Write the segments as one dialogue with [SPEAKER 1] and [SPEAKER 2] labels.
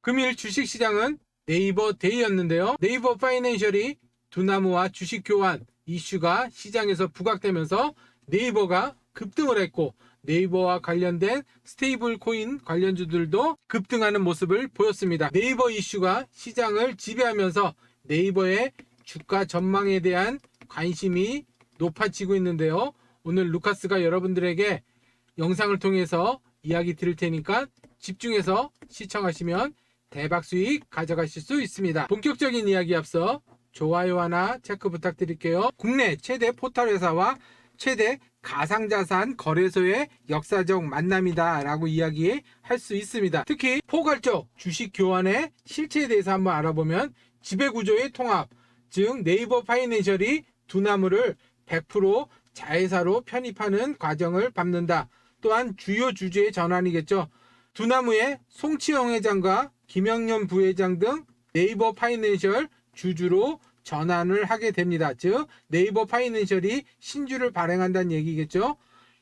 [SPEAKER 1] 금일 주식시장은 네이버 데이였는데요. 네이버 파이낸셜이 두나무와 주식 교환 이슈가 시장에서 부각되면서 네이버가 급등을 했고 네이버와 관련된 스테이블 코인 관련주들도 급등하는 모습을 보였습니다. 네이버 이슈가 시장을 지배하면서 네이버의 주가 전망에 대한 관심이 높아지고 있는데요. 오늘 루카스가 여러분들에게 영상을 통해서 이야기 드릴 테니까 집중해서 시청하시면 대박 수익 가져가실 수 있습니다. 본격적인 이야기 앞서 좋아요 하나 체크 부탁드릴게요. 국내 최대 포털 회사와 최대 가상자산 거래소의 역사적 만남이다 라고 이야기할 수 있습니다. 특히 포괄적 주식 교환의 실체에 대해서 한번 알아보면 지배구조의 통합, 즉 네이버 파이낸셜이 두 나무를 100% 자회사로 편입하는 과정을 밟는다. 또한 주요 주주의 전환이겠죠. 두나무의 송치영 회장과 김영년 부회장 등 네이버 파이낸셜 주주로 전환을 하게 됩니다. 즉 네이버 파이낸셜이 신주를 발행한다는 얘기겠죠.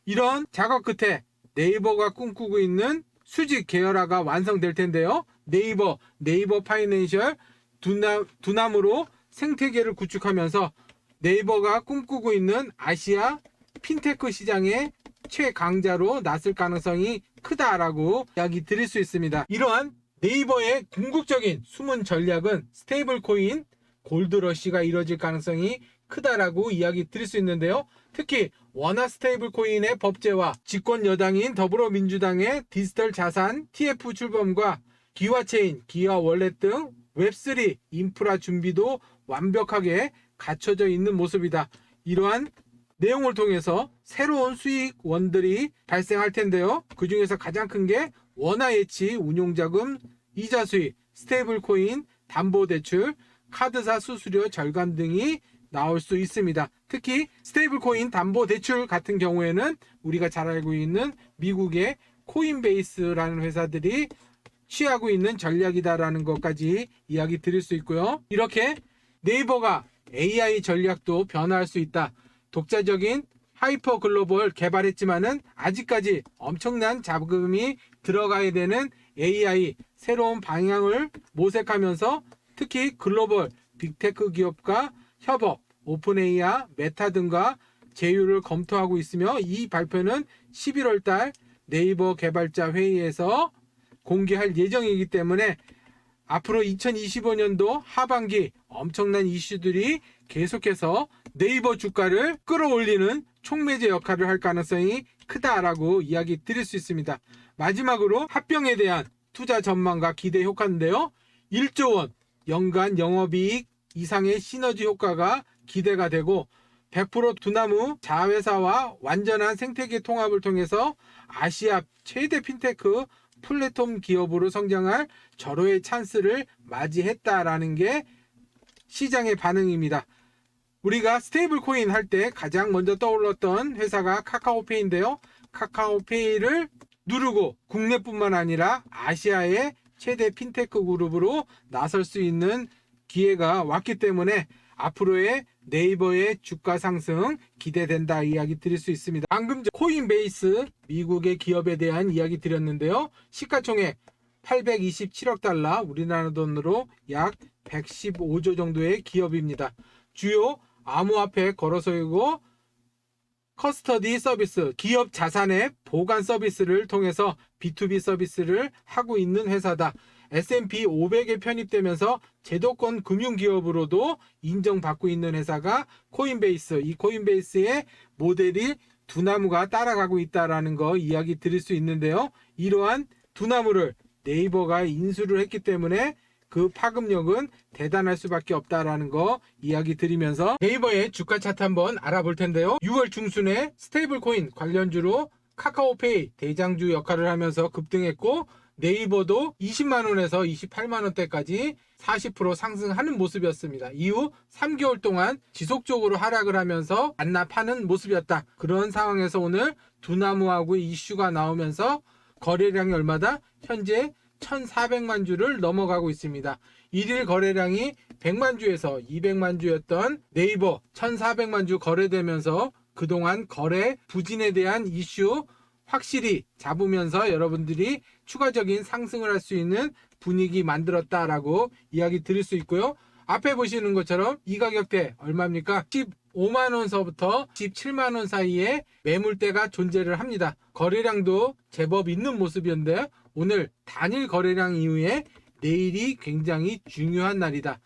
[SPEAKER 1] 이런 작업 끝에 네이버가 꿈꾸고 있는 수직 계열화가 완성될 텐데요. 네이버, 네이버 파이낸셜 두나, 두나무로 생태계를 구축하면서 네이버가 꿈꾸고 있는 아시아 핀테크 시장의 최강자로 났을 가능성이 크다라고 이야기 드릴 수 있습니다. 이러한 네이버의 궁극적인 숨은 전략은 스테이블 코인 골드러시가 이뤄질 가능성이 크다라고 이야기 드릴 수 있는데요. 특히 원화 스테이블 코인의 법제화, 집권 여당인 더불어민주당의 디지털 자산 TF 출범과 기화체인, 기화 월렛 등 웹3 인프라 준비도 완벽하게 갖춰져 있는 모습이다. 이러한 내용을 통해서 새로운 수익원들이 발생할 텐데요. 그 중에서 가장 큰 게 원화 예치, 운용자금, 이자 수익, 스테이블 코인, 담보 대출, 카드사 수수료 절감 등이 나올 수 있습니다. 특히 스테이블 코인 담보 대출 같은 경우에는 우리가 잘 알고 있는 미국의 코인베이스라는 회사들이 취하고 있는 전략이다라는 것까지 이야기 드릴 수 있고요. 이렇게 네이버가 AI 전략도 변화할 수 있다. 독자적인 하이퍼 글로벌 개발했지만은 아직까지 엄청난 자금이 들어가야 되는 AI 새로운 방향을 모색하면서 특히 글로벌 빅테크 기업과 협업, 오픈AI, 메타 등과 제휴를 검토하고 있으며 이 발표는 11월 달 네이버 개발자 회의에서 공개할 예정이기 때문에 앞으로 2025년도 하반기 엄청난 이슈들이 계속해서 네이버 주가를 끌어올리는 촉매제 역할을 할 가능성이 크다라고 이야기 드릴 수 있습니다. 마지막으로 합병에 대한 투자 전망과 기대 효과인데요. 1조 원 연간 영업이익 이상의 시너지 효과가 기대가 되고 100% 두나무 자회사와 완전한 생태계 통합을 통해서 아시아 최대 핀테크 플랫폼 기업으로 성장할 절호의 찬스를 맞이했다라는 게 시장의 반응입니다. 우리가 스테이블 코인 할 때 가장 먼저 떠올랐던 회사가 카카오페이인데요. 카카오페이를 누르고 국내뿐만 아니라 아시아의 최대 핀테크 그룹으로 나설 수 있는 기회가 왔기 때문에 앞으로의 네이버의 주가 상승 기대된다 이야기 드릴 수 있습니다. 방금 전 코인베이스 미국의 기업에 대한 이야기 드렸는데요. 시가총액 827억 달러 우리나라 돈으로 약 115조 정도의 기업입니다. 주요 암호화폐 거래소이고 커스터디 서비스, 기업 자산의 보관 서비스를 통해서 B2B 서비스를 하고 있는 회사다. S&P 500에 편입되면서 제도권 금융기업으로도 인정받고 있는 회사가 코인베이스. 이 코인베이스의 모델이 두나무가 따라가고 있다라는 거 이야기 드릴 수 있는데요. 이러한 두나무를 네이버가 인수를 했기 때문에 그 파급력은 대단할 수밖에 없다라는 거 이야기 드리면서 네이버의 주가 차트 한번 알아볼 텐데요. 6월 중순에 스테이블 코인 관련주로 카카오페이 대장주 역할을 하면서 급등했고 네이버도 20만 원에서 28만 원대까지 40% 상승하는 모습이었습니다. 이후 3개월 동안 지속적으로 하락을 하면서 반납하는 모습이었다. 그런 상황에서 오늘 두나무하고 이슈가 나오면서 거래량이 얼마다? 현재 1,400만 주를 넘어가고 있습니다. 일일 거래량이 100만 주에서 200만 주였던 네이버 1,400만 주 거래되면서 그동안 거래 부진에 대한 이슈 확실히 잡으면서 여러분들이 추가적인 상승을 할 수 있는 분위기 만들었다라고 이야기 드릴 수 있고요. 앞에 보시는 것처럼 이 가격대 얼마입니까? 15만 원서부터 17만 원 사이에 매물대가 존재를 합니다. 거래량도 제법 있는 모습이었는데 오늘 단일 거래량 이후에 내일이 굉장히 중요한 날이다.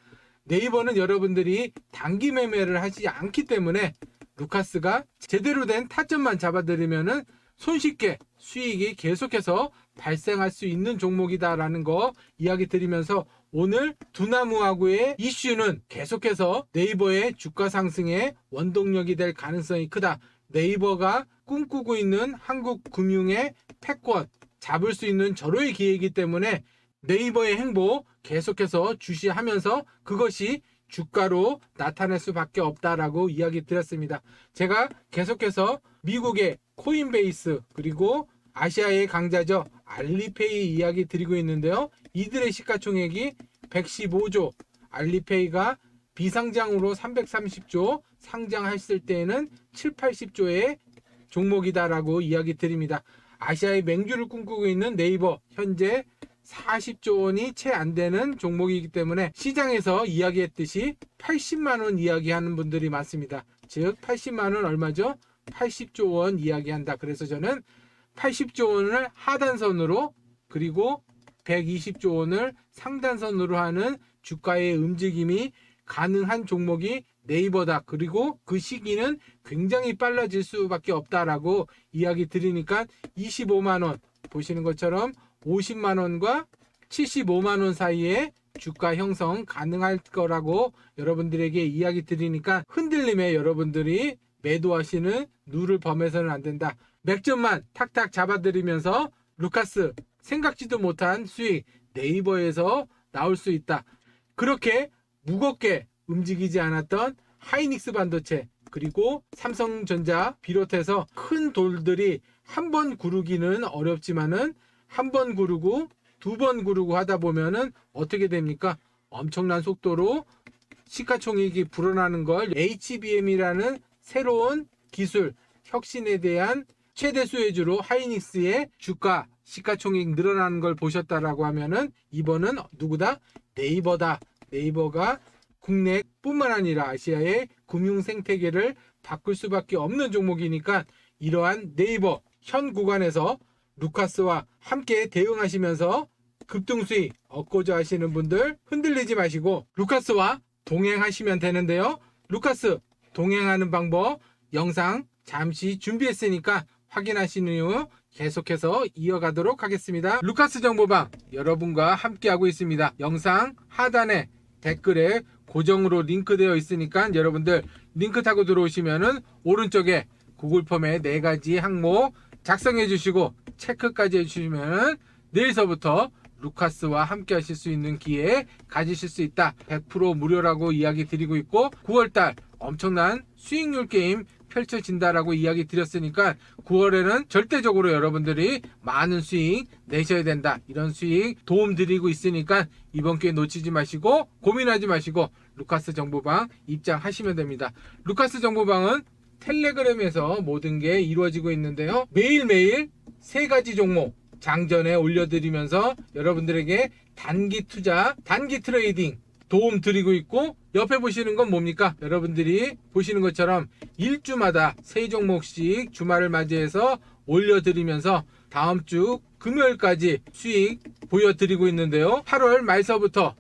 [SPEAKER 1] 네이버는 여러분들이 단기 매매를 하지 않기 때문에 루카스가 제대로 된 타점만 잡아드리면은 손쉽게 수익이 계속해서 발생할 수 있는 종목이다라는 거 이야기 드리면서 오늘 두나무하고의 이슈는 계속해서 네이버의 주가 상승의 원동력이 될 가능성이 크다. 네이버가 꿈꾸고 있는 한국 금융의 패권 잡을 수 있는 절호의 기회이기 때문에 네이버의 행보 계속해서 주시하면서 그것이 주가로 나타날 수밖에 없다라고 이야기 드렸습니다. 제가 계속해서 미국의 코인베이스 그리고 아시아의 강자죠 알리페이 이야기 드리고 있는데요. 이들의 시가총액이 115조, 알리페이가 비상장으로 330조, 상장했을 때에는 7, 80조의 종목이다라고 이야기 드립니다. 아시아의 맹주를 꿈꾸고 있는 네이버 현재 40조 원이 채 안 되는 종목이기 때문에 시장에서 이야기했듯이 80만 원 이야기하는 분들이 많습니다. 즉 80만 원 얼마죠? 80조 원 이야기한다. 그래서 저는 80조 원을 하단선으로 그리고 120조 원을 상단선으로 하는 주가의 움직임이 가능한 종목이 네이버다. 그리고 그 시기는 굉장히 빨라질 수밖에 없다라고 이야기 드리니까 25만 원 보시는 것처럼 50만 원과 75만 원 사이에 주가 형성 가능할 거라고 여러분들에게 이야기 드리니까 흔들림에 여러분들이 매도하시는 누를 범해서는 안 된다. 맥점만 탁탁 잡아드리면서 루카스 생각지도 못한 수익 네이버에서 나올 수 있다. 그렇게 무겁게 움직이지 않았던 하이닉스 반도체 그리고 삼성전자 비롯해서 큰 돌들이 한 번 구르기는 어렵지만은 한 번 구르고 두 번 구르고 하다 보면은 어떻게 됩니까? 엄청난 속도로 시가총액이 불어나는 걸 HBM이라는 새로운 기술 혁신에 대한 최대 수혜주로 하이닉스의 주가 시가총액 늘어나는 걸 보셨다라고 하면은 이번은 누구다? 네이버다. 네이버가 국내뿐만 아니라 아시아의 금융 생태계를 바꿀 수밖에 없는 종목이니까 이러한 네이버 현 구간에서 루카스와 함께 대응하시면서 급등 수익 얻고자 하시는 분들 흔들리지 마시고 루카스와 동행하시면 되는데요. 루카스 동행하는 방법 영상 잠시 준비했으니까 확인하신 이후 계속해서 이어가도록 하겠습니다. 루카스 정보방 여러분과 함께하고 있습니다. 영상 하단에 댓글에 고정으로 링크되어 있으니까 여러분들 링크 타고 들어오시면은 오른쪽에 구글 폼에 네 가지 항목 작성해 주시고 체크까지 해 주시면 내일서부터 루카스와 함께 하실 수 있는 기회 가지실 수 있다. 100% 무료라고 이야기 드리고 있고 9월달 엄청난 수익률 게임 펼쳐진다라고 이야기 드렸으니까 9월에는 절대적으로 여러분들이 많은 수익 내셔야 된다. 이런 수익 도움 드리고 있으니까 이번 기회 놓치지 마시고 고민하지 마시고 루카스 정보방 입장하시면 됩니다. 루카스 정보방은 텔레그램에서 모든 게 이루어지고 있는데요. 매일매일 세 가지 종목 장전에 올려드리면서 여러분들에게 단기 투자, 단기 트레이딩 도움 드리고 있고 옆에 보시는 건 뭡니까? 여러분들이 보시는 것처럼 일주마다 세 종목씩 주말을 맞이해서 올려드리면서 다음 주 금요일까지 수익 보여드리고 있는데요. 8월 말서부터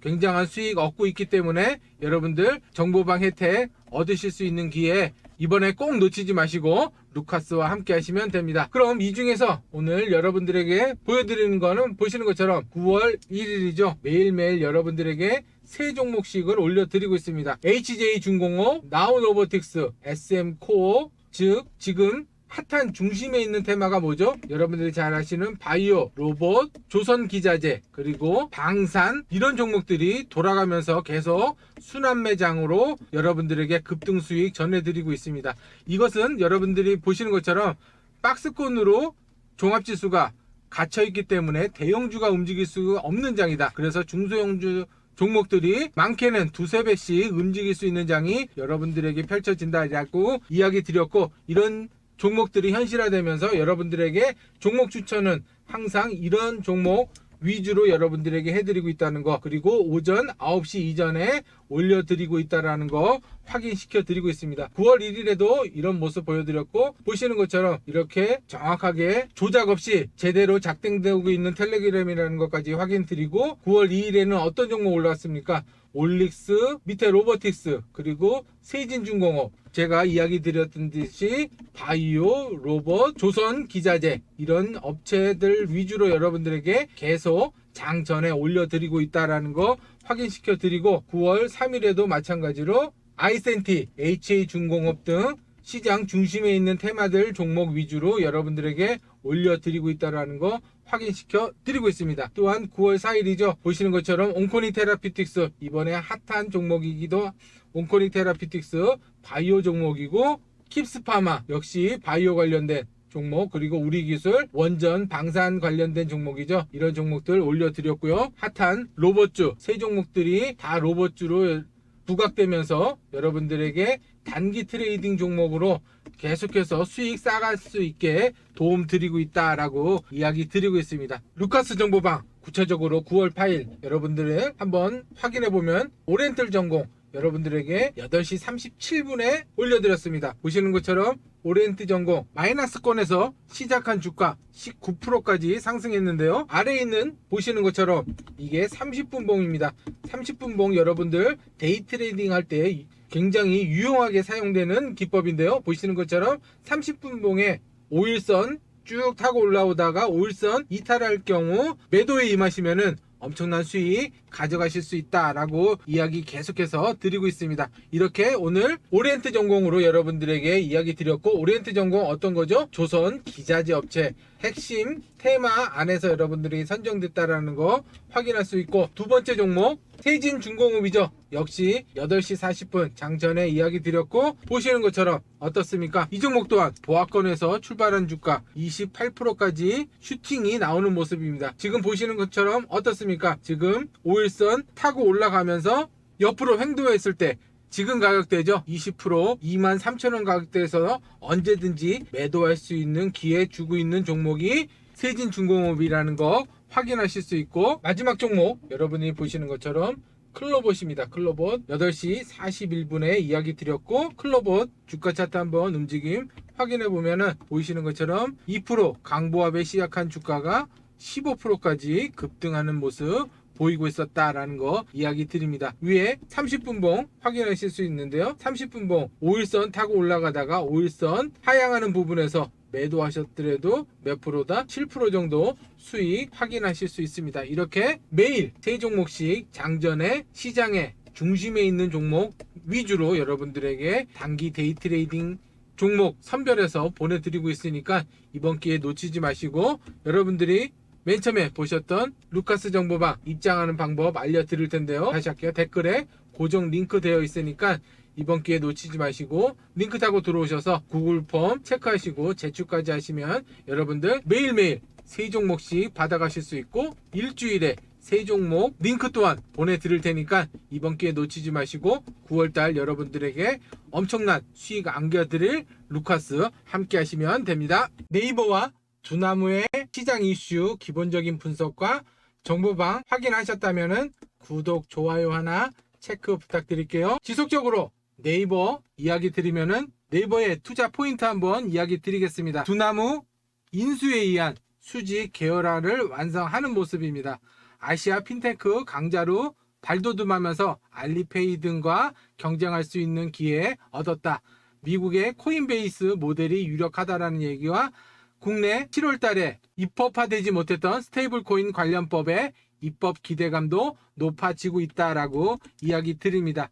[SPEAKER 1] 굉장한 수익 얻고 있기 때문에 여러분들 정보방 혜택 얻으실 수 있는 기회 이번에 꼭 놓치지 마시고 루카스와 함께 하시면 됩니다. 그럼 이 중에서 오늘 여러분들에게 보여드리는 거는 보시는 것처럼 9월 1일이죠. 매일매일 여러분들에게 세 종목씩을 올려드리고 있습니다. HJ중공업, 나우로보틱스, SM코어, 즉 지금 핫한 중심에 있는 테마가 뭐죠? 여러분들이 잘 아시는 바이오, 로봇, 조선 기자재, 그리고 방산 이런 종목들이 돌아가면서 계속 순환 매장으로 여러분들에게 급등 수익 전해드리고 있습니다. 이것은 여러분들이 보시는 것처럼 박스권으로 종합지수가 갇혀있기 때문에 대형주가 움직일 수 없는 장이다. 그래서 중소형주 종목들이 많게는 두세 배씩 움직일 수 있는 장이 여러분들에게 펼쳐진다라고 이야기 드렸고 이런 종목들이 현실화되면서 여러분들에게 종목 추천은 항상 이런 종목 위주로 여러분들에게 해드리고 있다는 거. 그리고 오전 9시 이전에 올려드리고 있다는 거 확인시켜 드리고 있습니다. 9월 1일에도 이런 모습 보여드렸고 보시는 것처럼 이렇게 정확하게 조작 없이 제대로 작동되고 있는 텔레그램이라는 것까지 확인 드리고 9월 2일에는 어떤 종목 올라왔습니까? 올릭스 밑에 로보틱스 그리고 세진중공업. 제가 이야기 드렸던 듯이 바이오 로봇 조선 기자재 이런 업체들 위주로 여러분들에게 계속 장 전에 올려드리고 있다라는 거 확인시켜 드리고 9월 3일에도 마찬가지로 아이센티 HA중공업 등 시장 중심에 있는 테마들 종목 위주로 여러분들에게 올려드리고 있다라는 거 확인시켜 드리고 있습니다. 또한 9월 4일이죠. 보시는 것처럼 온코니 테라피틱스 이번에 핫한 종목이기도 온코니 테라피틱스 바이오 종목이고 킵스파마 역시 바이오 관련된 종목 그리고 우리 기술 원전 방산 관련된 종목이죠. 이런 종목들 올려드렸고요. 핫한 로봇주 세 종목들이 다 로봇주로 부각되면서 여러분들에게 단기 트레이딩 종목으로 계속해서 수익 쌓아갈 수 있게 도움 드리고 있다라고 이야기 드리고 있습니다. 루카스 정보방 구체적으로 9월 8일 여러분들을 한번 확인해 보면 오리엔틀 전공 여러분들에게 8시 37분에 올려드렸습니다. 보시는 것처럼 오리엔트 전공 마이너스권에서 시작한 주가 19%까지 상승했는데요. 아래에 있는 보시는 것처럼 이게 30분 봉입니다. 30분 봉 여러분들 데이 트레이딩 할 때 굉장히 유용하게 사용되는 기법인데요. 보시는 것처럼 30분 봉에 5일선 쭉 타고 올라오다가 5일선 이탈할 경우 매도에 임하시면은 엄청난 수익 가져가실 수 있다라고 이야기 계속해서 드리고 있습니다. 이렇게 오늘 오리엔트 전공으로 여러분들에게 이야기 드렸고 오리엔트 전공 어떤 거죠? 조선 기자재 업체 핵심 테마 안에서 여러분들이 선정됐다라는 거 확인할 수 있고 두 번째 종목 세진 중공업이죠. 역시 8시 40분 장전에 이야기 드렸고 보시는 것처럼 어떻습니까? 이 종목 또한 보합권에서 출발한 주가 28%까지 슈팅이 나오는 모습입니다. 지금 보시는 것처럼 어떻습니까? 지금 5일선 타고 올라가면서 옆으로 횡도했을 때 지금 가격대죠. 20% 23,000원 가격대에서 언제든지 매도할 수 있는 기회 주고 있는 종목이 세진중공업이라는 거 확인하실 수 있고 마지막 종목 여러분이 보시는 것처럼 클로봇입니다. 클로봇 8시 41분에 이야기 드렸고 클로봇 주가 차트 한번 움직임 확인해 보면은 보이시는 것처럼 2% 강보합에 시작한 주가가 15%까지 급등하는 모습 보이고 있었다라는 거 이야기 드립니다. 위에 30분 봉 확인하실 수 있는데요. 30분 봉 5일선 타고 올라가다가 5일선 하향하는 부분에서 매도하셨더라도 몇 프로다? 7% 정도 수익 확인하실 수 있습니다. 이렇게 매일 세 종목씩 장전에 시장의 중심에 있는 종목 위주로 여러분들에게 단기 데이 트레이딩 종목 선별해서 보내드리고 있으니까 이번 기회 놓치지 마시고 여러분들이 맨 처음에 보셨던 루카스 정보방 입장하는 방법 알려드릴 텐데요. 다시 할게요. 댓글에 고정 링크 되어 있으니까 이번 기회 놓치지 마시고 링크 타고 들어오셔서 구글 폼 체크하시고 제출까지 하시면 여러분들 매일매일 세 종목씩 받아가실 수 있고 일주일에 세 종목 링크 또한 보내드릴 테니까 이번 기회 놓치지 마시고 9월달 여러분들에게 엄청난 수익 안겨드릴 루카스 함께 하시면 됩니다. 네이버와 두나무의 시장 이슈 기본적인 분석과 정보방 확인하셨다면 구독, 좋아요 하나 체크 부탁드릴게요. 지속적으로 네이버 이야기 드리면은 네이버의 투자 포인트 한번 이야기 드리겠습니다. 두나무 인수에 의한 수직 계열화를 완성하는 모습입니다. 아시아 핀테크 강자로 발돋움하면서 알리페이 등과 경쟁할 수 있는 기회 얻었다. 미국의 코인베이스 모델이 유력하다라는 얘기와 국내 7월 달에 입법화되지 못했던 스테이블 코인 관련법의 입법 기대감도 높아지고 있다라고 이야기 드립니다.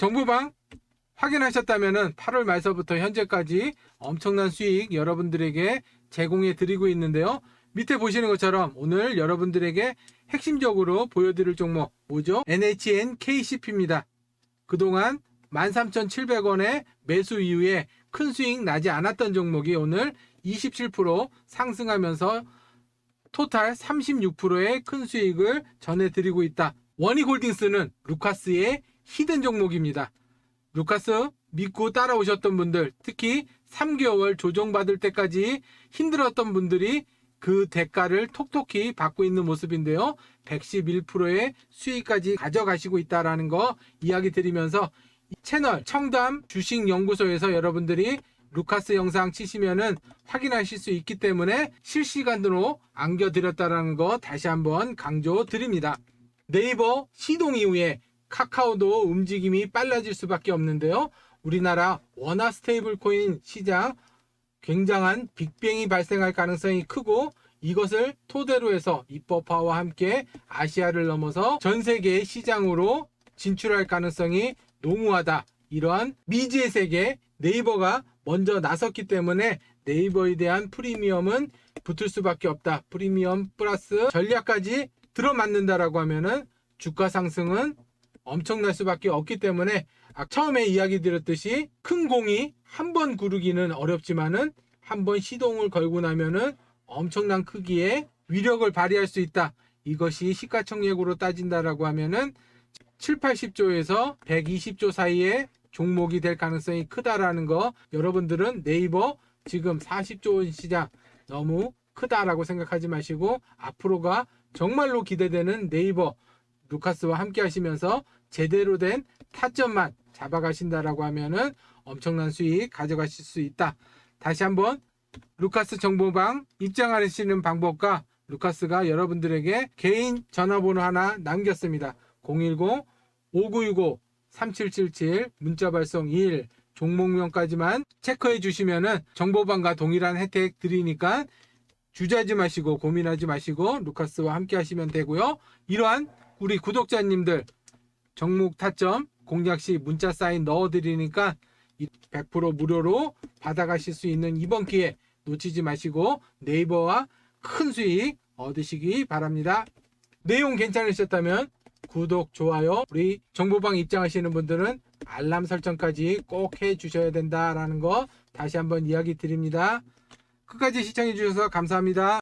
[SPEAKER 1] 정부방 확인하셨다면 8월 말서부터 현재까지 엄청난 수익 여러분들에게 제공해 드리고 있는데요. 밑에 보시는 것처럼 오늘 여러분들에게 핵심적으로 보여드릴 종목 뭐죠? NHN KCP입니다. 그동안 13,700원의 매수 이후에 큰 수익 나지 않았던 종목이 오늘 27% 상승하면서 토탈 36%의 큰 수익을 전해드리고 있다. 원익홀딩스는 루카스의 히든 종목입니다. 루카스 믿고 따라오셨던 분들, 특히 3개월 조정받을 때까지 힘들었던 분들이 그 대가를 톡톡히 받고 있는 모습인데요. 111%의 수익까지 가져가시고 있다라는 거 이야기 드리면서 이 채널 청담 주식연구소에서 여러분들이 루카스 영상 치시면은 확인하실 수 있기 때문에 실시간으로 안겨드렸다라는 거 다시 한번 강조 드립니다. 네이버 시동 이후에 카카오도 움직임이 빨라질 수밖에 없는데요. 우리나라 원화 스테이블 코인 시장 굉장한 빅뱅이 발생할 가능성이 크고 이것을 토대로 해서 입법화와 함께 아시아를 넘어서 전 세계의 시장으로 진출할 가능성이 농후하다. 이러한 미지의 세계 네이버가 먼저 나섰기 때문에 네이버에 대한 프리미엄은 붙을 수밖에 없다. 프리미엄 플러스 전략까지 들어맞는다라고 하면은 주가 상승은 엄청날 수밖에 없기 때문에 아, 처음에 이야기 드렸듯이 큰 공이 한 번 구르기는 어렵지만은 한 번 시동을 걸고 나면은 엄청난 크기의 위력을 발휘할 수 있다. 이것이 시가총액으로 따진다라고 하면은 7, 80조에서 120조 사이의 종목이 될 가능성이 크다라는 거 여러분들은 네이버 지금 40조 원 시장 너무 크다라고 생각하지 마시고 앞으로가 정말로 기대되는 네이버 루카스와 함께 하시면서 제대로 된 타점만 잡아가신다라고 하면은 엄청난 수익 가져가실 수 있다. 다시 한번 루카스 정보방 입장하시는 방법과 루카스가 여러분들에게 개인 전화번호 하나 남겼습니다. 010-5965-3777 문자 발송 1 종목명까지만 체크해 주시면은 정보방과 동일한 혜택 드리니까 주저하지 마시고 고민하지 마시고 루카스와 함께 하시면 되고요. 이러한 우리 구독자님들 정목 타점 공략 시 문자 사인 넣어 드리니까 100% 무료로 받아가실 수 있는 이번 기회 놓치지 마시고 네이버와 큰 수익 얻으시기 바랍니다. 내용 괜찮으셨다면 구독, 좋아요, 우리 정보방 입장하시는 분들은 알람 설정까지 꼭 해 주셔야 된다라는 거 다시 한번 이야기 드립니다. 끝까지 시청해 주셔서 감사합니다.